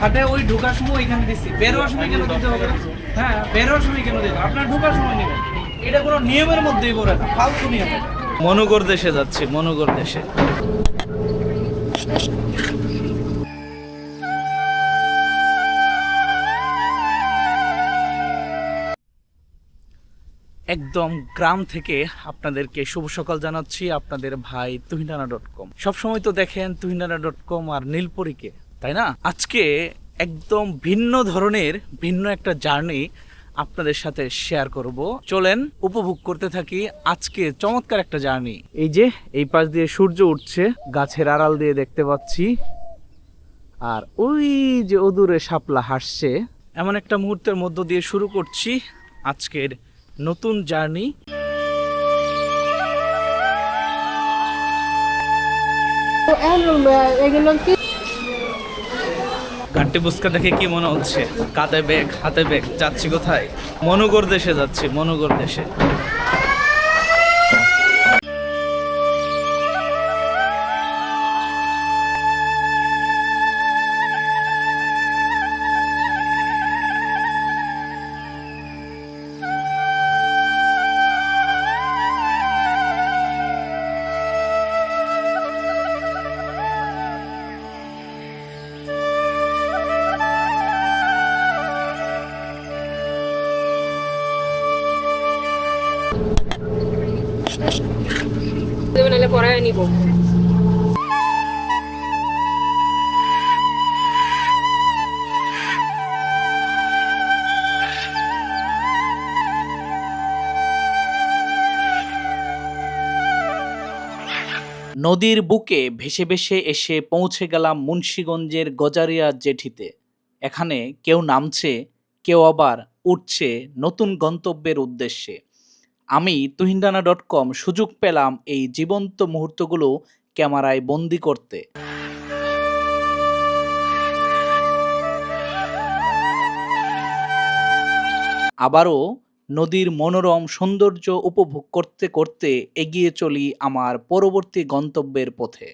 হাতে ওই ঢোকার সময় এখানে দিচ্ছি বের হওয়ার সময় কেন দিতে হবে? হ্যাঁ বের হওয়ার সময় কেন দিতে আপনার ঢোকার সময় নেবেন। এটা কোনো নিয়মের মধ্যেই পড়ে না, ফালতু নিয়ম। মনোগর দেশে যাচ্ছে, মনোগর দেশে। একদম গ্রাম থেকে আপনাদেরকে শুভ সকাল জানাচ্ছি আপনাদের ভাই তুহিনানা ডট কম। সবসময় তো দেখেন তুহিনানা ডট কম আর নীলপরীকে। তাই না? আজকে একদম ভিন্ন ধরনের, ভিন্ন একটা জার্নি আপনাদের সাথে শেয়ার করব। চলেন, উপভোগ করতে থাকি আজকে চমৎকার একটা জার্নি। এই যে, এই পাশ দিয়ে সূর্য উঠছে, গাছের আড়াল দিয়ে দেখতে পাচ্ছি। আর ওই যে অদূরে শাপলা হাসছে। এমন একটা মুহূর্তের মধ্য দিয়ে শুরু করছি আজকের নতুন জার্নি। এগুলো কি? ঘাটটি বুসকা দেখে কি মনে হচ্ছে? কাঁধে ব্যাগ, হাতে ব্যাগ, যাচ্ছি কোথায়? মনোগর দেশে যাচ্ছি, মনোগর দেশে। নিব। নদীর বুকে ভেসে ভেসে এসে পৌঁছে গেলাম মুন্সীগঞ্জের গজারিয়া জেঠিতে। এখানে কেউ নামছে, কেউ আবার উঠছে নতুন গন্তব্যের উদ্দেশ্যে। আমি তুহিনডানা ডট কম সুযোগ পেলাম এই জীবন্ত মুহূর্তগুলো ক্যামেরায় বন্দি করতে। আবারও নদীর মনোরম সৌন্দর্য উপভোগ করতে করতে এগিয়ে চলি আমার পরবর্তী গন্তব্যের পথে।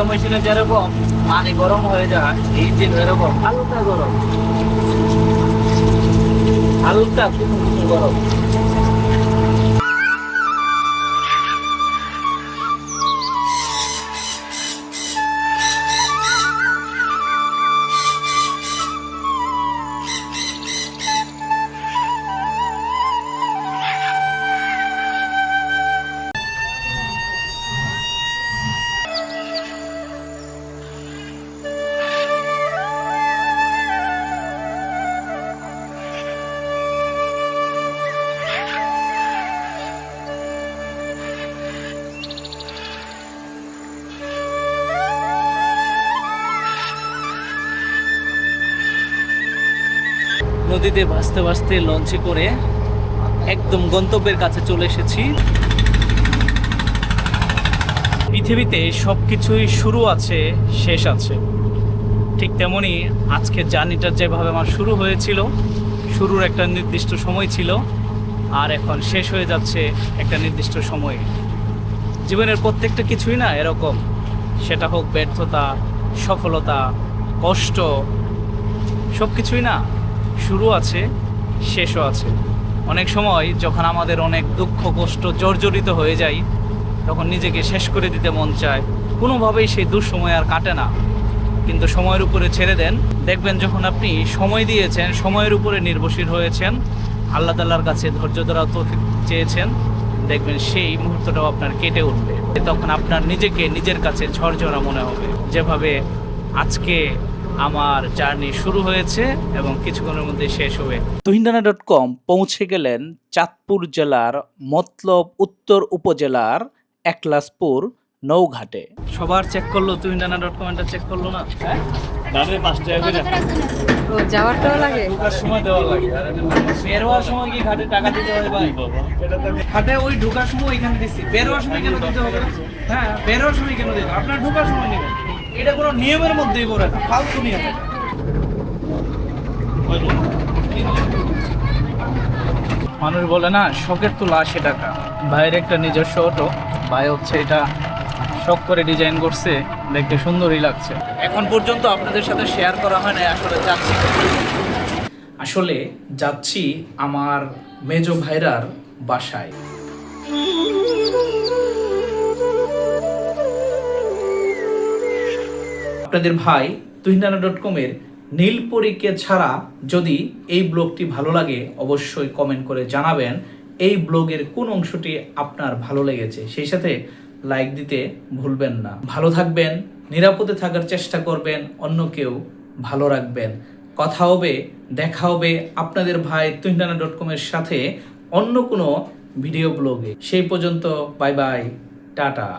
সেলো মেশিনে যেরকম পানি গরম হয়ে যায় এই ইঞ্জিন এরকম হালকা গরম। হালকা গরম। নদীতে ভাসতে ভাসতে লঞ্চে করে একদম গন্তব্যের কাছে চলে এসেছি। পৃথিবীতে সব কিছুই শুরু আছে, শেষ আছে। ঠিক তেমনি আজকের জার্নিটা যেভাবে আমার শুরু হয়েছিল, শুরুর একটা নির্দিষ্ট সময় ছিল, আর এখন শেষ হয়ে যাচ্ছে একটা নির্দিষ্ট সময়ে। জীবনের প্রত্যেকটা কিছুই না এরকম। সেটা হোক ব্যর্থতা, সফলতা, কষ্ট সব কিছুই না শুরু আছে, শেষও আছে। অনেক সময় যখন আমাদের অনেক দুঃখ, কষ্ট, জর্জরিত হয়ে যায় তখন নিজেকে শেষ করে দিতে মন চায়। কোনোভাবেই সেই দুঃসময় আর কাটে না। কিন্তু সময়ের উপরে ছেড়ে দেন। দেখবেন যখন আপনি সময় দিয়েছেন, সময়ের উপরে নির্ভরশীল হয়েছেন, আল্লাহ তাল্লার কাছে ধৈর্য ধরা তৌফিক চেয়েছেন, দেখবেন সেই মুহূর্তটাও আপনার কেটে উঠবে। তখন আপনার নিজেকে নিজের কাছে ঝরঝরা মনে হবে। যেভাবে আজকে আমার জার্নি শুরু হয়েছে এবং কিছুক্ষণের মধ্যে শেষ হবে। তুহিনডানা ডট কম পৌঁছে গেলেন চাঁদপুর জেলার মতলব উত্তর উপজেলার একলাসপুর নৌঘাটে। সবার চেক করল তুহিনডানা ডট কম এটা চেক করল না? হ্যাঁ? ঘাটে হয় ওই ঢোকার সময় দিচ্ছি কেন দিতে হবে হ্যাঁ বের সময় কেন দিতে আপনার ঢোকার সময় নেবেন। এটা কোনো নিয়মের মধ্যেই পড়ে না, ফালতু নিয়ম। মানুষ বলে না, শখের তো লাশে টাকা ভাইয়ের একটা নিজস্ব অটো ভাই হচ্ছে এটা শখ করে ডিজাইন করছে, দেখতে সুন্দরই লাগছে। এখন পর্যন্ত আপনাদের সাথে শেয়ার করা হয় না আসলে যাচ্ছি। আসলে যাচ্ছি আমার মেজো ভাইরার বাসায়। আপনাদের ভাই তুহিনানা ডট কমের নীলপরীকে ছাড়া যদি এই ব্লগটি ভালো লাগে, অবশ্যই কমেন্ট করে জানাবেন। এই ব্লগের কোন অংশটি আপনার ভালো লেগেছে, সেই সাথে লাইক দিতে ভুলবেন না। ভালো থাকবেন, নিরাপদে থাকার চেষ্টা করবেন অন্য কেউ ভালো রাখবেন। কথা হবে, দেখা হবে আপনাদের ভাই তুহিনানা ডট কমের সাথে অন্য কোনো ভিডিও ব্লগে সেই পর্যন্ত বাই বাই টাটা।